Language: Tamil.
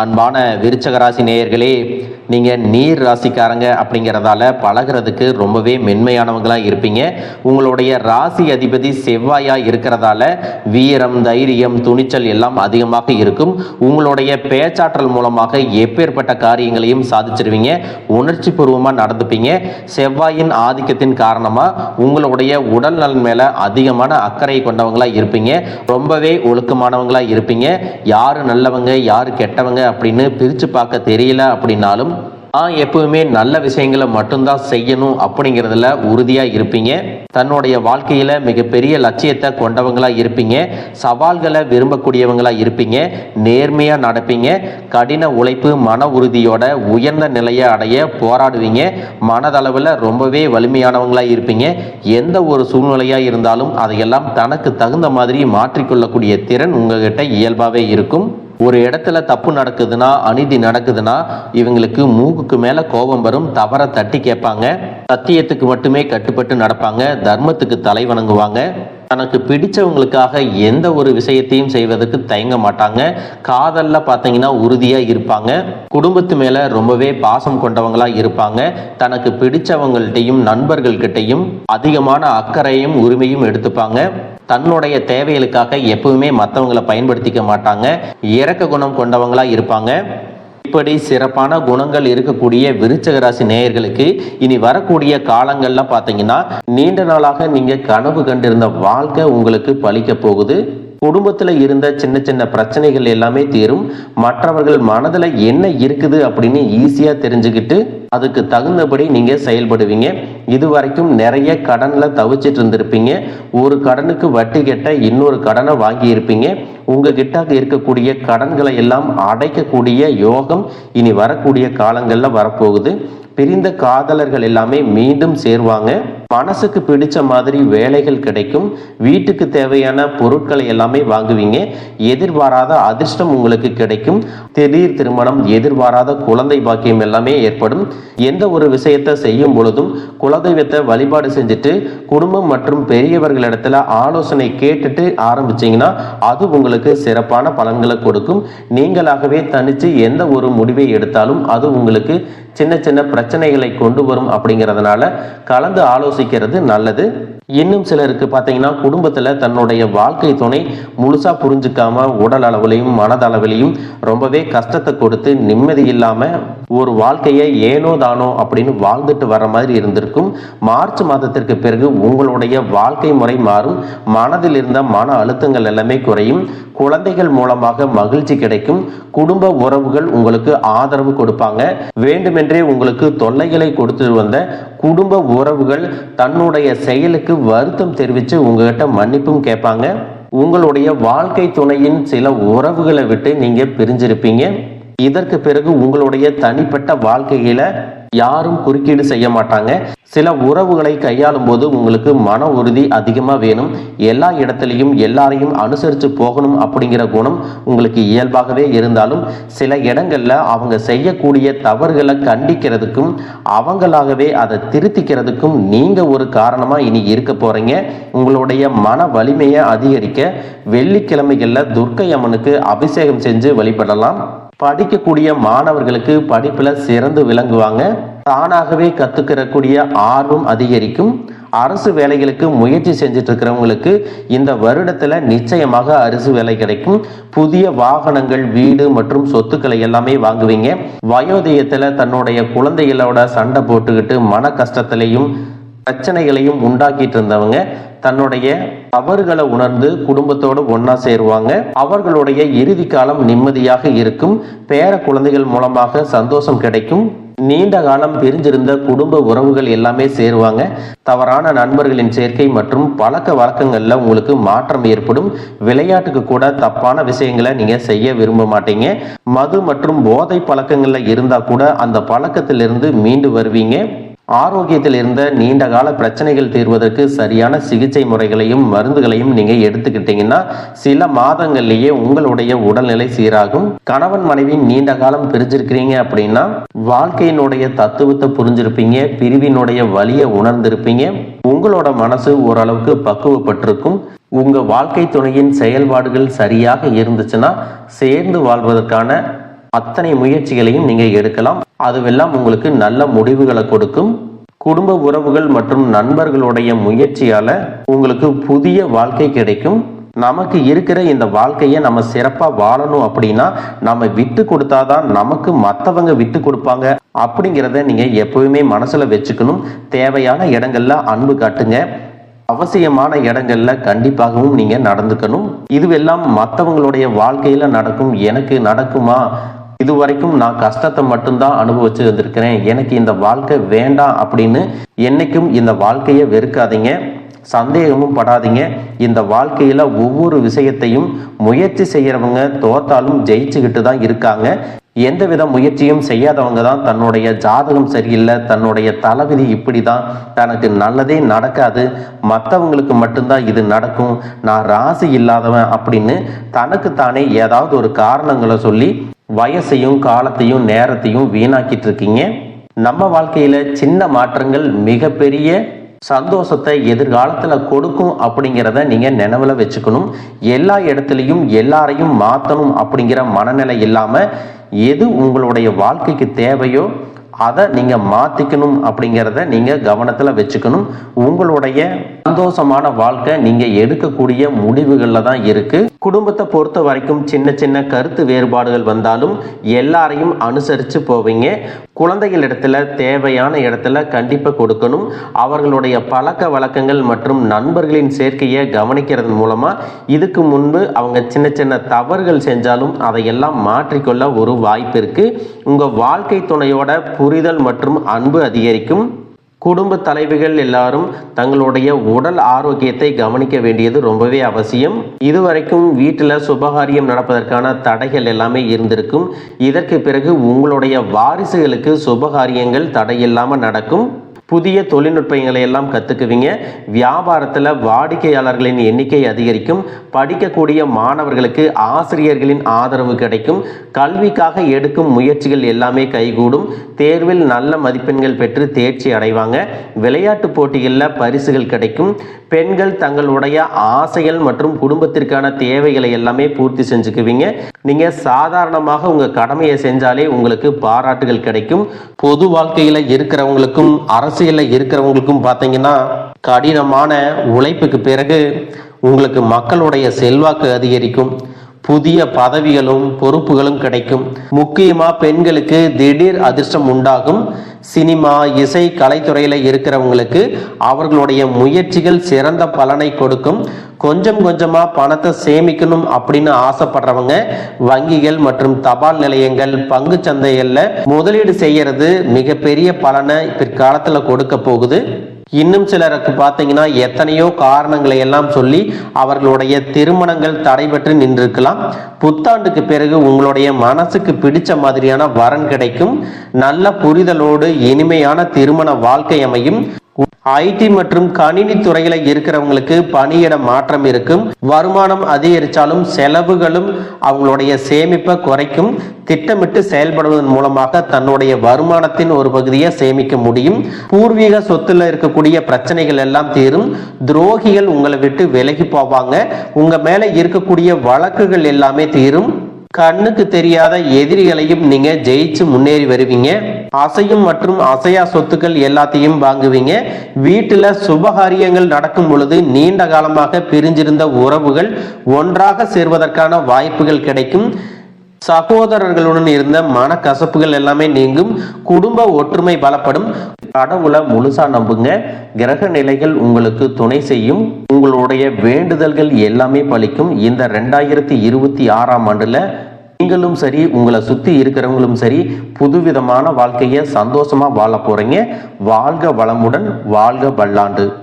அன்பான விருச்சக ராசி நேயர்களே நீங்கள் நீர் ராசிக்காரங்க அப்படிங்கிறதால பழகிறதுக்கு ரொம்பவே மென்மையானவங்களாக இருப்பீங்க. உங்களுடைய ராசி அதிபதி செவ்வாயாக இருக்கிறதால வீரம் தைரியம் துணிச்சல் எல்லாம் அதிகமாக இருக்கும். உங்களுடைய பேச்சாற்றல் மூலமாக எப்பேற்பட்ட காரியங்களையும் சாதிச்சிருவீங்க. உணர்ச்சி பூர்வமாக நடந்துப்பீங்க. செவ்வாயின் ஆதிக்கத்தின் காரணமாக உங்களுடைய உடல் நலன் மேலே அதிகமான அக்கறை கொண்டவங்களாக இருப்பீங்க. ரொம்பவே ஒழுக்கமானவங்களாக இருப்பீங்க. யார் நல்லவங்க யார் கெட்டவங்க அப்படின்னு பிரித்து பார்க்க தெரியல அப்படின்னாலும் நான் எப்பவுமே நல்ல விஷயங்களை மட்டும்தான் செய்யணும் அப்படிங்கிறதுல உறுதியாக இருப்பீங்க. தன்னுடைய வாழ்க்கையில் மிகப்பெரிய லட்சியத்தை கொண்டவங்களாக இருப்பீங்க. சவால்களை விரும்பக்கூடியவங்களாக இருப்பீங்க. நேர்மையாக நடப்பீங்க. கடின உழைப்பு மன உறுதியோட உயர்ந்த நிலையை அடைய போராடுவீங்க. மனதளவில் ரொம்பவே வலிமையானவங்களாக இருப்பீங்க. எந்த ஒரு சூழ்நிலையாக இருந்தாலும் அதையெல்லாம் தனக்கு தகுந்த மாதிரி மாற்றிக்கொள்ளக்கூடிய திறன் உங்ககிட்ட இயல்பாகவே இருக்கும். ஒரு இடத்துல தப்பு நடக்குதுன்னா அநீதி நடக்குதுன்னா இவங்களுக்கு மூக்குக்கு மேல கோபம் வரும் தவற தட்டி கேட்பாங்க. சத்தியத்துக்கு மட்டுமே கட்டுப்பட்டு நடப்பாங்க தர்மத்துக்கு தலை வணங்குவாங்க. தனக்கு பிடிச்சவங்களுக்காக எந்த ஒரு விஷயத்தையும் செய்வதற்கு தயங்க மாட்டாங்க. காதல்ல பார்த்தீங்கன்னா உறுதியாக இருப்பாங்க. குடும்பத்து மேல ரொம்பவே பாசம் கொண்டவங்களா இருப்பாங்க. தனக்கு பிடிச்சவங்கள்ட்டையும் நண்பர்கள்கிட்டையும் அதிகமான அக்கறையும் உரிமையும் எடுத்துப்பாங்க. தன்னுடைய தேவைகளுக்காக எப்பவுமே மற்றவங்களை பயன்படுத்திக்க மாட்டாங்க. இறக்க குணம் கொண்டவங்களா இருப்பாங்க. இப்படி சிறப்பான குணங்கள் இருக்கக்கூடிய விருச்சக ராசி நேயர்களுக்கு இனி வரக்கூடிய காலங்கள்லாம் பார்த்தீங்கன்னா நீண்ட நாளாக நீங்க கனவு கண்டிருந்த வாழ்க்கை உங்களுக்கு பலிக்க போகுது. குடும்பத்தில் இருந்த சின்ன சின்ன பிரச்சனைகள் எல்லாமே தீரும். மற்றவர்கள் மனதில் என்ன இருக்குது அப்படின்னு ஈஸியாக தெரிஞ்சுக்கிட்டு அதுக்கு தகுந்தபடி நீங்கள் செயல்படுவீங்க. இது வரைக்கும் நிறைய கடனில் தவிச்சிட்டு இருந்திருப்பீங்க ஒரு கடனுக்கு வட்டி கட்ட இன்னொரு கடனை வாங்கி இருப்பீங்க உங்ககிட்ட இருக்கக்கூடிய கடன்களை எல்லாம் அடைக்கக்கூடிய யோகம் இனி வரக்கூடிய காலங்களில் வரப்போகுது. பிரிந்த காதலர்கள் எல்லாமே மீண்டும் சேருவாங்க. மனசுக்கு பிடிச்ச மாதிரி வேலைகள் கிடைக்கும். வீட்டுக்கு தேவையான பொருட்களை எல்லாமே வாங்குவீங்க. எதிர்பாராத அதிர்ஷ்டம் உங்களுக்கு கிடைக்கும். திடீர் திருமணம் எதிர்பாராத குழந்தை பாக்கியம் எல்லாமே ஏற்படும். எந்த ஒரு விஷயத்தை செய்யும் பொழுதும் குலதெய்வத்தை வழிபாடு செஞ்சுட்டு குடும்பம் மற்றும் பெரியவர்களிடத்துல ஆலோசனை கேட்டுட்டு ஆரம்பிச்சிங்கன்னா அது உங்களுக்கு சிறப்பான பலன்களை கொடுக்கும். நீங்களாகவே தனிச்சு எந்த ஒரு முடிவை எடுத்தாலும் அது உங்களுக்கு சின்ன சின்ன பிரச்சனைகளை கொண்டு வரும் அப்படிங்கிறதுனால கலந்து ஆலோசிக்கிறது நல்லது. இன்னும் சிலருக்கு பார்த்தீங்கன்னா குடும்பத்தில் தன்னுடைய வாழ்க்கை துணை முழுசாக புரிஞ்சுக்காம உடல் அளவுலையும் மனதளவிலையும் ரொம்பவே கஷ்டத்தை கொடுத்து நிம்மதி இல்லாமல் ஒரு வாழ்க்கையை ஏனோ தானோ அப்படின்னு வாழ்ந்துட்டு வர மாதிரி இருந்திருக்கும். மார்ச் மாதத்திற்கு பிறகு உங்களுடைய வாழ்க்கை முறை மாறும். மனதில் இருந்த மன அழுத்தங்கள் எல்லாமே குறையும். குழந்தைகள் மூலமாக மகிழ்ச்சி கிடைக்கும். குடும்ப உறவுகள் உங்களுக்கு ஆதரவு கொடுப்பாங்க. வேண்டுமென்றே உங்களுக்கு தொல்லைகளை கொடுத்துட்டு வந்த குடும்ப உறவுகள் தன்னுடைய செயலுக்கு வருத்தம் தெரிவித்து உங்ககிட்ட மன்னிப்பும் கேட்பாங்க. உங்களுடைய வாழ்க்கை துணையின் சில உறவுகளை விட்டு நீங்க பிரிஞ்சிருப்பீங்க. இதற்கு பிறகு உங்களுடைய தனிப்பட்ட வாழ்க்கையில யாரும் குறுக்கீடு செய்ய மாட்டாங்க. சில உறவுகளை கையாளும் போது உங்களுக்கு மன உறுதி அதிகமாக வேணும். எல்லா இடத்துலையும் எல்லாரையும் அனுசரித்து போகணும் அப்படிங்கிற குணம் உங்களுக்கு இயல்பாகவே இருந்தாலும் சில இடங்களில் அவங்க செய்யக்கூடிய தவறுகளை கண்டிக்கிறதுக்கும் அவங்களாகவே அதை திருத்திக்கிறதுக்கும் நீங்கள் ஒரு காரணமாக இனி இருக்க போகிறீங்க உங்களுடைய மன வலிமையை அதிகரிக்க வெள்ளிக்கிழமைகளில் துர்க்கை அம்மனுக்கு அபிஷேகம் செஞ்சு வழிபடலாம். படிக்கக்கூடிய மாணவர்களுக்கு படிப்பில் சிறந்து விளங்குவாங்க. தானாகவே கத்துக்கிறக்கூடிய ஆர்வம் அதிகரிக்கும். அரசு வேலைகளுக்கு முயற்சி செஞ்சுட்டு இருக்கிறவங்களுக்கு இந்த வருடத்துல நிச்சயமாக அரசு வேலை கிடைக்கும். புதிய வாகனங்கள் வீடு மற்றும் சொத்துக்களை எல்லாமே வாங்குவீங்க. வயோதயத்துல தன்னுடைய குழந்தைகளோட சண்டை போட்டுக்கிட்டு மன கஷ்டத்திலையும் பிரச்சனைகளையும் உண்டாக்கிட்டு இருந்தவங்க தன்னுடைய தவறுகளை உணர்ந்து குடும்பத்தோடு ஒன்னா சேருவாங்க. அவர்களுடைய இறுதி காலம் நிம்மதியாக இருக்கும். பேர குழந்தைகள் மூலமாக சந்தோஷம் கிடைக்கும். நீண்ட காலம் பிரிஞ்சிருந்த குடும்ப உறவுகள் எல்லாமே சேருவாங்க. தவறான நண்பர்களின் சேர்க்கை மற்றும் பழக்க வழக்கங்கள்ல உங்களுக்கு மாற்றம் ஏற்படும். விளையாட்டுக்கு கூட தப்பான விஷயங்களை நீங்க செய்ய விரும்ப மாட்டீங்க. மது மற்றும் போதை பழக்கங்கள்ல இருந்தா கூட அந்த பழக்கத்திலிருந்து மீண்டு வருவீங்க. ஆரோக்கியத்தில் இருந்த நீண்ட கால பிரச்சனைகள் தீர்வதற்கு சரியான சிகிச்சை முறைகளையும் மருந்துகளையும் நீங்க எடுத்துக்கிட்டீங்கன்னா சில மாதங்கள்லயே உங்களுடைய உடல்நிலை சீராகும். கணவன் மனைவி நீண்ட காலம் பிரிஞ்சிருக்கிறீங்க அப்படின்னா வாழ்க்கையினுடைய தத்துவத்தை புரிஞ்சிருப்பீங்க பிரிவினுடைய வலியை உணர்ந்திருப்பீங்க. உங்களோட மனசு ஓரளவுக்கு பக்குவப்பட்டிருக்கும். உங்க வாழ்க்கை துணையின் செயல்பாடுகள் சரியாக இருந்துச்சுன்னா சேர்ந்து வாழ்வதற்கான அத்தனை முயற்சிகளையும் நீங்க எடுக்கலாம். அதுவெல்லாம் உங்களுக்கு நல்ல முடிவுகளை கொடுக்கும். குடும்ப உறவுகள் மற்றும் நண்பர்களுடைய முயற்சியால உங்களுக்கு புதிய வாழ்க்கை கிடைக்கும். நமக்கு இருக்கிற இந்த வாழ்க்கையை நம்ம சிறப்பாக வாழணும் அப்படின்னா நம்ம விட்டு கொடுத்தாதான் நமக்கு மற்றவங்க விட்டு கொடுப்பாங்க. அப்படிங்கிறத நீங்கள் எப்பவுமே மனசில் வச்சுக்கணும். தேவையான இடங்கள்ல அன்பு காட்டுங்க. அவசியமான இடங்கள்ல கண்டிப்பாகவும் நீங்கள் நடந்துக்கணும். இதுவெல்லாம் மற்றவங்களுடைய வாழ்க்கையில் நடக்கும். எனக்கு நடக்குமா? இது வரைக்கும் நான் கஷ்டத்தை மட்டும்தான் அனுபவிச்சு வந்திருக்கிறேன். எனக்கு இந்த வாழ்க்கை வேண்டாம் அப்படின்னு என்னைக்கும் இந்த வாழ்க்கையை வெறுக்காதீங்க. சந்தேகமும் படாதீங்க. இந்த வாழ்க்கையில ஒவ்வொரு விஷயத்தையும் முயற்சி செய்யறவங்க தோத்தாலும் ஜெயிச்சுக்கிட்டு தான் இருக்காங்க. எந்தவித முயற்சியும் செய்யாதவங்க தான் தன்னுடைய ஜாதகம் சரியில்லை தன்னுடைய தலைவிதி இப்படி தான் தனக்கு நல்லதே நடக்காது. மற்றவங்களுக்கு மட்டும்தான் இது நடக்கும். நான் ராசி இல்லாதவன் அப்படின்னு தனக்கு தானே ஏதாவது ஒரு காரணங்களை சொல்லி வயசையும் காலத்தையும் நேரத்தையும் வீணாக்கிட்டு இருக்கீங்க நம்ம வாழ்க்கையில சின்ன மாற்றங்கள் மிகப்பெரிய சந்தோஷத்தை எதிர்காலத்தில் கொடுக்கும் அப்படிங்கிறத நீங்கள் நினைவில் வச்சுக்கணும். எல்லா இடத்துலையும் எல்லாரையும் மாற்றணும் அப்படிங்கிற மனநிலை இல்லாமல் எது உங்களுடைய வாழ்க்கைக்கு தேவையோ அதை நீங்க மாத்திக்கணும் அப்படிங்கிறத நீங்க கவனத்துல வச்சுக்கணும். உங்களுடைய சந்தோஷமான வாழ்க்கை நீங்க எடுக்கக்கூடிய முடிவுகள்ல தான் இருக்கு. குடும்பத்தை பொறுத்த வரைக்கும் சின்ன சின்ன கருத்து வேறுபாடுகள் வந்தாலும் எல்லாரையும் அனுசரித்து போவீங்க. குழந்தைகள் இடத்துல தேவையான இடத்துல கண்டிப்பாக கொடுக்கணும். அவர்களுடைய பழக்க வழக்கங்கள் மற்றும் நண்பர்களின் சேர்க்கையை கவனிக்கிறது மூலமாக இதுக்கு முன்பு அவங்க சின்ன சின்ன தவறுகள் செஞ்சாலும் அதையெல்லாம் மாற்றிக்கொள்ள ஒரு வாய்ப்பு இருக்குது உங்கள் வாழ்க்கை துணையோட புரிதல் மற்றும் அன்பு அதிகரிக்கும். குடும்ப தலைவிகள் எல்லாரும் தங்களுடைய உடல் ஆரோக்கியத்தை கவனிக்க வேண்டியது ரொம்பவே அவசியம். இதுவரைக்கும் வீட்டில் சுபகாரியம் நடப்பதற்கான தடைகள் எல்லாமே இருந்திருக்கும். இதற்கு பிறகு உங்களுடைய வாரிசுகளுக்கு சுபகாரியங்கள் தடையில்லாமல் நடக்கும். புதிய தொழில்நுட்பங்களை எல்லாம் கற்றுக்குவீங்க வியாபாரத்தில் வாடிக்கையாளர்களின் எண்ணிக்கை அதிகரிக்கும். படிக்கக்கூடிய மாணவர்களுக்கு ஆசிரியர்களின் ஆதரவு கிடைக்கும். கல்விக்காக எடுக்கும் முயற்சிகள் எல்லாமே கைகூடும். தேர்வில் நல்ல மதிப்பெண்கள் பெற்று தேர்ச்சி அடைவாங்க. விளையாட்டு போட்டிகளில் பரிசுகள் கிடைக்கும். பெண்கள் தங்களுடைய ஆசைகள் மற்றும் குடும்பத்திற்கான தேவைகளை எல்லாமே பூர்த்தி செஞ்சுக்குவீங்க. நீங்கள் சாதாரணமாக உங்கள் கடமையை செஞ்சாலே உங்களுக்கு பாராட்டுகள் கிடைக்கும். பொது வாழ்க்கையில் இருக்கிறவங்களுக்கும் அரசு அரசியல்ல இருக்கிறவங்களுக்கும் பார்த்தீங்கன்னா கடினமான உழைப்புக்கு பிறகு உங்களுக்கு மக்களுடைய செல்வாக்கு அதிகரிக்கும். புதிய பதவிகளும் பொறுப்புகளும் கிடைக்கும். முக்கியமா பெண்களுக்கு திடீர் அதிர்ஷ்டம் உண்டாகும். சினிமா இசை கலைத்துறையில இருக்கிறவங்களுக்கு அவர்களுடைய முயற்சிகள் சிறந்த பலனை கொடுக்கும். கொஞ்சம் கொஞ்சமா பணத்தை சேமிக்கணும் அப்படின்னு ஆசைப்படுறவங்க வங்கிகள் மற்றும் தபால் நிலையங்கள் பங்கு சந்தைகள்ல முதலீடு செய்யறது மிகப்பெரிய பலனை பிற்காலத்துல கொடுக்க போகுது. இன்னும் சிலருக்கு பார்த்தீங்கன்னா எத்தனையோ காரணங்களை எல்லாம் சொல்லி அவர்களுடைய திருமணங்கள் தடைபெற்று நின்றிருக்கலாம். புத்தாண்டுக்கு பிறகு உங்களுடைய மனசுக்கு பிடிச்ச மாதிரியான வரன் கிடைக்கும். நல்ல புரிதலோடு இனிமையான திருமண வாழ்க்கை அமையும். ஐடி மற்றும் கணினி துறையில இருக்கிறவங்களுக்கு பணியிட மாற்றம் இருக்கும். வருமானம் அதிகரித்தாலும் செலவுகளும் அவங்களுடைய சேமிப்பை குறைக்கும். திட்டமிட்டு செயல்படுவதன் மூலமாக தன்னுடைய வருமானத்தின் ஒரு பகுதியை சேமிக்க முடியும். பூர்வீக சொத்துல இருக்கக்கூடிய பிரச்சனைகள் எல்லாம் தீரும். துரோகிகள் உங்களை விட்டு விலகி போவாங்க. உங்க மேல இருக்கக்கூடிய வழக்குகள் எல்லாமே தீரும். கண்ணுக்கு தெரியாத எதிரிகளையும் நீங்க ஜெயிச்சு முன்னேறி வருவீங்க. அசையும் மற்றும் அசையா சொத்துக்கள் எல்லாத்தையும் வாங்குவீங்க. வீட்டுல சுபகாரியங்கள் நடக்கும் பொழுது நீண்ட காலமாக பிரிஞ்சிருந்த உறவுகள் ஒன்றாக சேர்வதற்கான வாய்ப்புகள் கிடைக்கும். சகோதரர்களுடன் இருந்த மனக்கசப்புகள் எல்லாமே நீங்கும். குடும்ப ஒற்றுமை பலப்படும். கடவுளை முழுசா நம்புங்க. கிரக நிலைகள் உங்களுக்கு துணை செய்யும். உங்களுடைய வேண்டுதல்கள் எல்லாமே பலிக்கும். இந்த ரெண்டாயிரத்தி இருபத்தி ஆறாம் ஆண்டுல நீங்களும் சரி உங்களை சுத்தி இருக்கிறவங்களும் சரி புதுவிதமான வாழ்க்கையை சந்தோஷமா வாழ போறீங்க. வாழ்க வளமுடன் வாழ்க வல்லாண்டு.